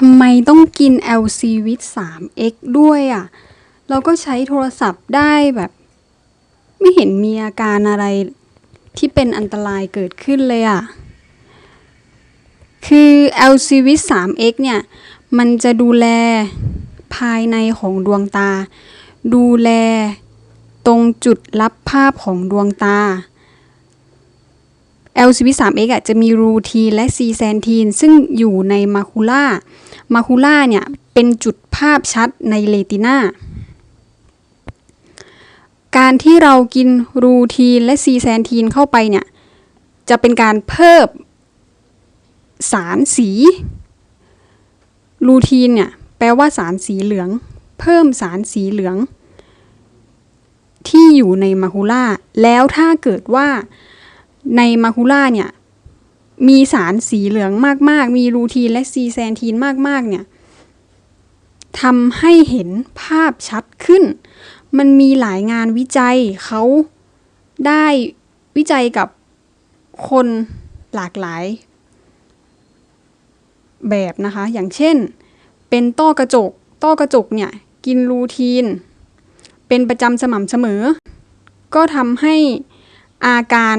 ทำไมต้องกิน LC with 3X ด้วยอะ เราก็ใช้โทรศัพท์ได้แบบ ไม่เห็นมีอาการอะไรที่เป็นอันตรายเกิดขึ้นเลยอะ คือ LC with 3X เนี่ย มันจะดูแลภายในของดวงตา ดูแลตรงจุดรับภาพของดวงตา LCV 3X อะจะมีรูทีนและซีแซนทีนซึ่งอยู่ในมาคูล่ามาคูล่าเนี่ย เป็นจุดภาพชัดในเลติน่าการที่เรากินรูทีนและซีแซนทีนเข้าไปเนี่ย จะเป็นการเพิ่มสารสีรูทีนเนี่ยแปลว่าสารสีเหลือง เพิ่มสารสีเหลือง ที่อยู่ในมาคูล่าแล้วถ้าเกิดว่า ในมาคูล่าเนี่ย มีสารสีเหลืองมาก ๆ มีรูทีนและซีแซนทีนมาก ๆ เนี่ยทำให้เห็นภาพชัดขึ้น มันมีหลายงานวิจัยเขาได้วิจัยกับคนหลากหลาย แบบนะคะ อย่างเช่น เป็นต้อกระจก ต้อกระจกเนี่ย กินรูทีน เป็นประจำสม่ำเสมอ ก็ทำให้อาการ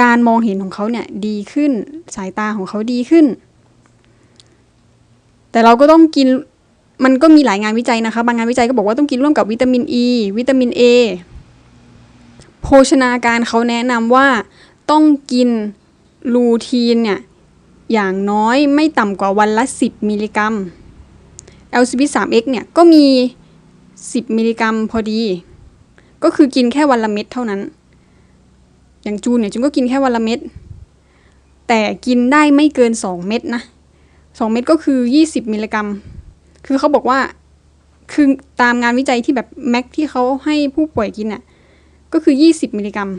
การมองเห็นของเขาเนี่ยดีขึ้น สายตาของเขาดีขึ้น แต่เราก็ต้องกินมันก็มีหลายงานวิจัยนะคะ บางงานวิจัยก็บอกว่าต้องกินร่วมกับวิตามินอ e, ีวิตามิน A โภชนาการเขาแนะนำว่าต้องกินลูทีนเนี่ยอย่างน้อยไม่ต่ำกว่าวันละ 10 มิลลิกรัม LCP 3X เนี่ยก็มี 10 มิลลิกรัมพอดี ก็คือกินแค่วันละเม็ดเท่านั้น อย่างจูนเนี่ยจูนก็กินแค่วันละเม็ด แต่กินได้ไม่เกิน 2 เม็ดนะ2เม็ดก็คือ 20 มิลลิกรัม คือเขาบอกว่า คือตามงานวิจัยที่แบบแม็กที่เขาให้ผู้ป่วยกินน่ะ ก็คือ 20 มิลลิกรัม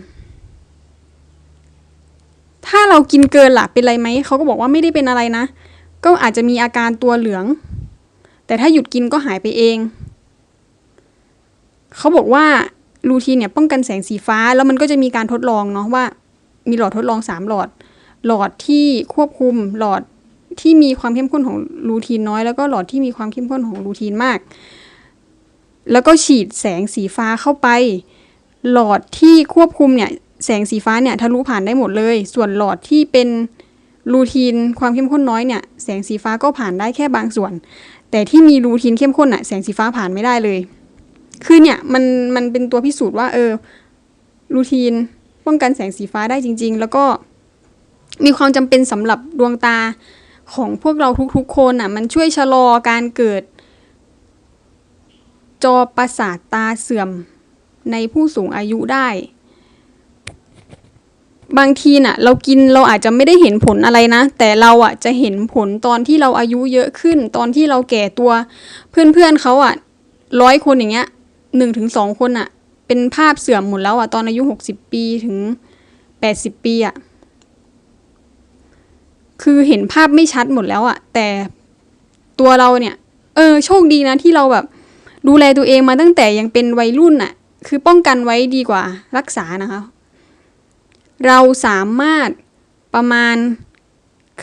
ถ้าเรากินเกินล่ะเป็นไรไหม เขาก็บอกว่าไม่ได้เป็นอะไรนะ ก็อาจจะมีอาการตัวเหลือง แต่ถ้าหยุดกินก็หายไปเอง เขาบอกว่า รูทีนเนี่ยป้องกันแสงสีฟ้า แล้วมันก็จะมีการทดลองเนาะว่า มีหลอดทดลองสามหลอด หลอดที่ควบคุมหลอดที่มีความเข้มข้นของรูทีนน้อย แล้วก็หลอดที่มีความเข้มข้นของรูทีนมาก แล้วก็ฉีดแสงสีฟ้าเข้าไป หลอดที่ควบคุมเนี่ยแสงสีฟ้าเนี่ยทะลุผ่านได้หมดเลย ส่วนหลอดที่เป็นรูทีนความเข้มข้นน้อยเนี่ยแสงสีฟ้าก็ผ่านได้แค่บางส่วน แต่ที่มีรูทีนเข้มข้นอะแสงสีฟ้าผ่านไม่ได้เลย คือเนี่ยมันมันเป็นตัวพิสูจน์ว่า เออรูทีนป้องกันแสงสีฟ้าได้จริง ๆ แล้วก็มีความจำเป็นสำหรับดวงตาของพวกเราทุกๆคนอะ มันช่วยชะลอการเกิด จอประสาทตาเสื่อมในผู้สูงอายุได้ บางทีน่ะ เรากินเราอาจจะไม่ได้เห็นผลอะไรนะ แต่เราอะจะเห็นผลตอนที่เราอายุเยอะขึ้น ตอนที่เราแก่ตัว เพื่อนๆเขาอะร้อยคนอย่างเงี้ย หนึ่งถึงสองคนอะเป็นภาพเสื่อมหมดแล้วอะตอนอายุหกสิบปีถึงแปดสิบปีอะคือเห็นภาพไม่ชัดหมดแล้วอะแต่ตัวเราเนี่ย เออ โชคดีนะที่เราแบบ ดูแลตัวเองมาตั้งแต่ยังเป็นวัยรุ่นอะคือป้องกันไว้ดีกว่ารักษานะคะ เราสามารถประมาณ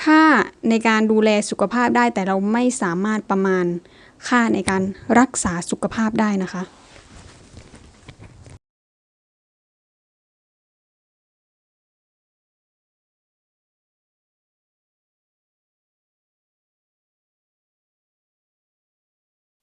ค่าในการดูแลสุขภาพได้ แต่เราไม่สามารถประมาณค่าในการรักษาสุขภาพได้นะคะ